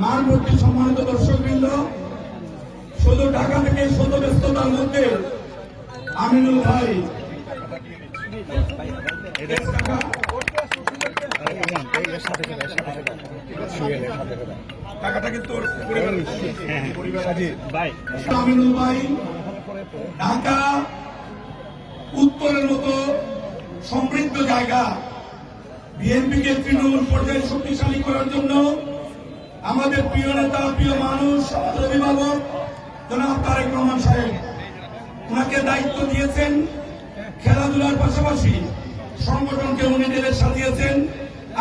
মানভর্তি সম্মানিত দর্শকবৃন্দ শুধু ঢাকা থেকে শত ব্যস্ততার মধ্যে আমিনুল ভাই টাকাটা কিন্তু আমিনুল ভাই ঢাকা, উত্তরের মতো সমৃদ্ধ জায়গা। বিএনপিকে তৃণমূল পর্যায়ে শক্তিশালী করার জন্য আমাদের প্রিয় নেতা, প্রিয় মানুষ অভিভাবক, জনাব তারেক রহমান সাহেব, ওনাকে দায়িত্ব দিয়েছেন খেলাধুলার পাশাপাশি। সংগঠনকে উনি জেলে সাজিয়েছেন।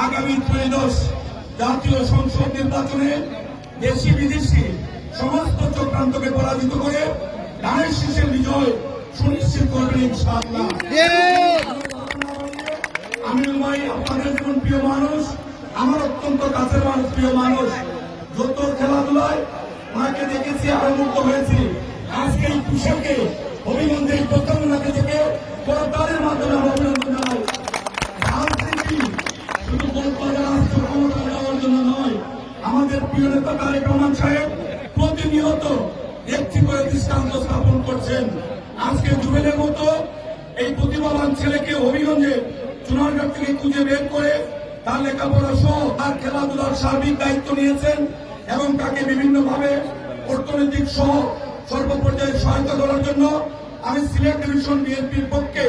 আগামী ত্রয়োদশ জাতীয় সংসদ নির্বাচনে দেশি বিদেশি সমস্ত চক্রান্তকে পরাজিত করে ধানের শীষের বিজয় সুনিশ্চিত করবেন ইনশাআল্লাহ। আমিনুল ভাই আপনাদের যেমন প্রিয় মানুষ? আমার অত্যন্ত কাছের মানুষ, প্রিয় মানুষ। যত খেলাধুলায় ওনাকে দেখেছি আরও মুক্ত হয়েছি। আজকে এই পোশাকে হবিগঞ্জের প্রথম ওনাকে থেকে করতালের মাধ্যমে আমরা অভিনন্দন জানাই। রাজনীতি শুধু কলকাতা রাষ্ট্র ক্ষমতা দেওয়ার জন্য নয়, আমাদের প্রিয় নেতা তারেক রহমান সাহেব প্রতিনিয়ত একটি করে দৃষ্টান্ত স্থাপন করছেন। আজকে জুবেলের মতো এই প্রতিভাবান ছেলেকে হবিগঞ্জে চুনারঘাট খুঁজে বের করে তার লেখাপড়া সহ তার খেলাধুলার সার্বিক দায়িত্ব নিয়েছেন এবং তাকে বিভিন্ন ভাবে অর্থনৈতিক সহ সর্বপর্যায়ে সহায়তা করার জন্য আমি সিলেট ডিভিশন বিএনপির পক্ষে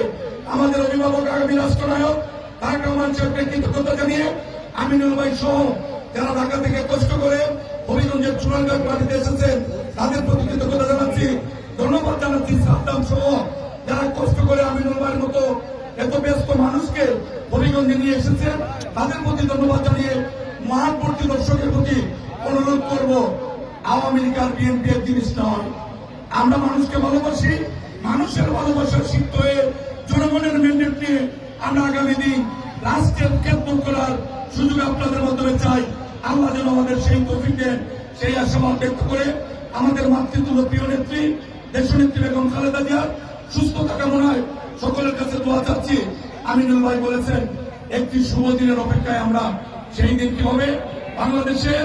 আমাদের অভিভাবক আগামী রাষ্ট্রনায়ক তারেক রহমান সাহেবকে কৃতজ্ঞতা জানিয়ে আমিনুল ভাই সহ যারা ঢাকা থেকে কষ্ট করে হবিগঞ্জের চুনারঘাট বাড়িতে এসেছেন, তাদের প্রতি কৃতজ্ঞতা জানাচ্ছি। ধন্যবাদ জানাচ্ছি সাদ্দাম সহ যারা কষ্ট করে আমিনুল ভাইয়ের মতো এত ব্যস্ত মানুষকে হবিগঞ্জে নিয়ে এসেছে। তাদের প্রতি ধন্যবাদ জানিয়ে মহানবর্তী দর্শকের প্রতি অনুরোধ করব, আওয়ামী লীগ আর বিএনপি এক জিনিস নয়। আমরা মানুষকে ভালোবাসি, মানুষের ভালোবাসার সিদ্ধ হয়ে জনগণের ম্যান্ডেট নিয়ে আমরা আগামী দিন রাষ্ট্রের খেদমত করার সুযোগ আপনাদের মাধ্যমে চাই। আল্লাহ যেন আমাদের সেই তৌফিক দেন, সেই আশাবাদ ব্যক্ত করে আমাদের মাতৃতুল্য প্রিয় নেত্রী, দেশনেত্রী বেগম খালেদা জিয়ার সুস্থতা কামনায় সকলের কাছে দোয়া চাচ্ছি। আমিনুল ভাই বলেছেন, একটি শুভ দিনের অপেক্ষায় আমরা সেই দিন কি হবে? বাংলাদেশের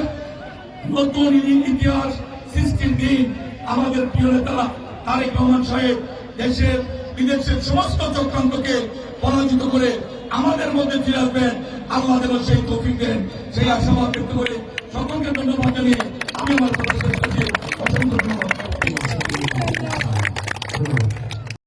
নতুন ইতিহাস সৃষ্টির দিন। আমাদের প্রিয় নেতা তারেক রহমান সাহেব দেশের, বিদেশের সমস্ত চক্রান্তকে পরাজিত করে আমাদের মধ্যে ফিরে আসবেন। আল্লাহ সেই তৌফিক দেন। সেই আশাবাদ করে সকলকে ধন্যবাদ জানিয়ে আমি আমার